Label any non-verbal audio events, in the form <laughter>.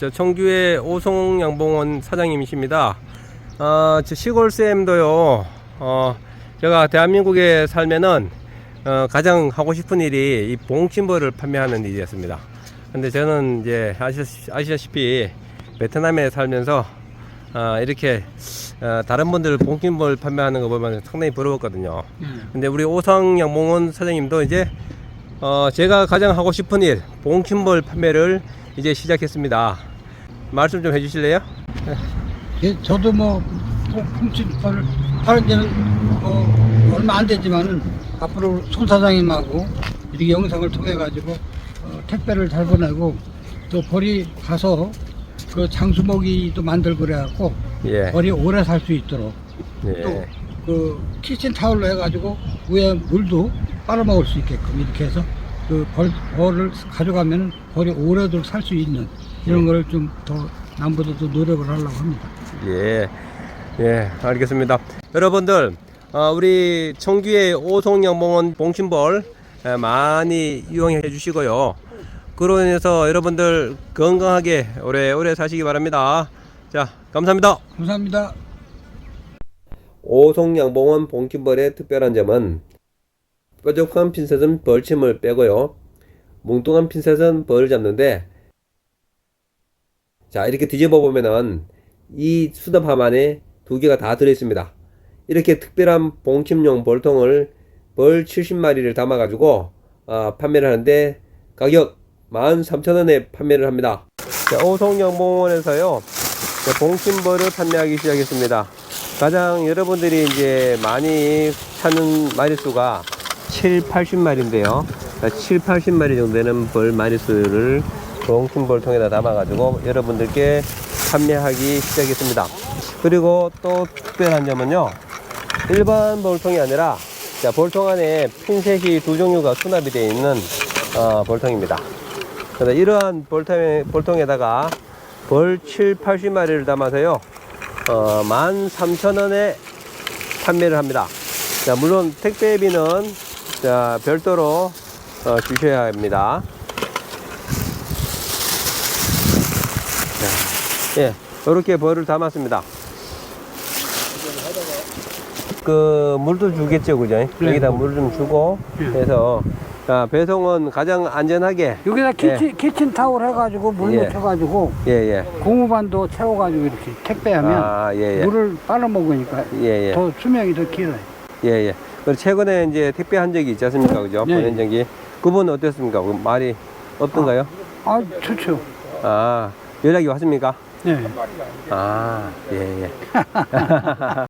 저 청주의 오송 양봉원 사장님이십니다. 어, 저 시골쌤도요, 어, 제가 대한민국에 살면은, 어, 가장 하고 싶은 일이 이 봉침벌을 판매하는 일이었습니다. 근데 저는 이제 아시다시피, 아시다시피 베트남에 살면서, 아, 이렇게, 어, 다른 분들 봉침벌 판매하는 거 보면 상당히 부러웠거든요. 근데 우리 오성 양봉원 사장님도 이제 어, 제가 가장 하고 싶은 일, 봉침벌 판매를 이제 시작했습니다. 말씀 좀 해주실래요? 예, 저도 뭐 훔친벌 하는 지는 뭐 얼마 안 되지만은 앞으로 손 사장님하고 이렇게 영상을 통해 가지고 어, 택배를 잘 보내고 또 벌이 가서 그 장수먹이도 만들고 그래갖고 예. 벌이 오래 살 수 있도록 예. 또그 키친 타올로 해가지고 위에 물도 빨아먹을 수 있게끔 이렇게 해서 그 벌, 벌을 가져가면 벌이 오래도록 살 수 있는 이런 거를 좀더 남보다도 노력을 하려고 합니다. 예. 예, 알겠습니다. 여러분들, 어, 우리 청주의 오송양봉원 봉침벌 에, 많이 이용해 주시고요. 그로 인해서 여러분들 건강하게 오래오래 사시기 바랍니다. 자, 감사합니다. 감사합니다. 오송양봉원 봉침벌의 특별한 점은 뾰족한 핀셋은 벌침을 빼고요. 뭉뚱한 핀셋은 벌을 잡는데 자 이렇게 뒤집어 보면은 이 수납함 안에 두 개가 다 들어있습니다. 이렇게 특별한 봉침용 벌통을 벌 70마리를 담아 가지고 아, 판매를 하는데 가격 13,000원에 판매를 합니다. 자, 오송양봉원에서요 자, 봉침벌을 판매하기 시작했습니다. 가장 여러분들이 이제 많이 찾는 마리수가 7, 80마리인데요. 7, 80마리 정도 되는 벌 마리수를 봉침벌통에다 담아가지고 여러분들께 판매하기 시작했습니다. 그리고 또 특별한 점은요. 일반 볼통이 아니라 자, 볼통 안에 핀셋이 두 종류가 수납이 되어 있는 어, 볼통입니다. 그래서 이러한 볼통에, 볼통에다가 벌 7, 80마리를 담아서요. 어, 13,000원에 판매를 합니다. 자, 물론 택배비는 자, 별도로 어, 주셔야 합니다. 자, 예, 이렇게 벌을 담았습니다. 그 물도 주겠죠, 그죠? 네. 여기다 물 좀 주고 해서 자, 배송은 가장 안전하게 여기다 키친, 키친 타올 해가지고 물 예. 묻혀가지고 예, 예. 고무반도 채워가지고 이렇게 택배하면 아, 예, 예. 물을 빨아먹으니까 예, 예. 더 수명이 더 길어요. 예, 예. 그리고 최근에 이제 택배 한 적이 있지 않습니까? 그죠? 네. 본연정기. 그분 어땠습니까? 그 말이 없던가요? 아, 좋죠. 아, 연락이 왔습니까? 네. 아, 예, 예. <laughs>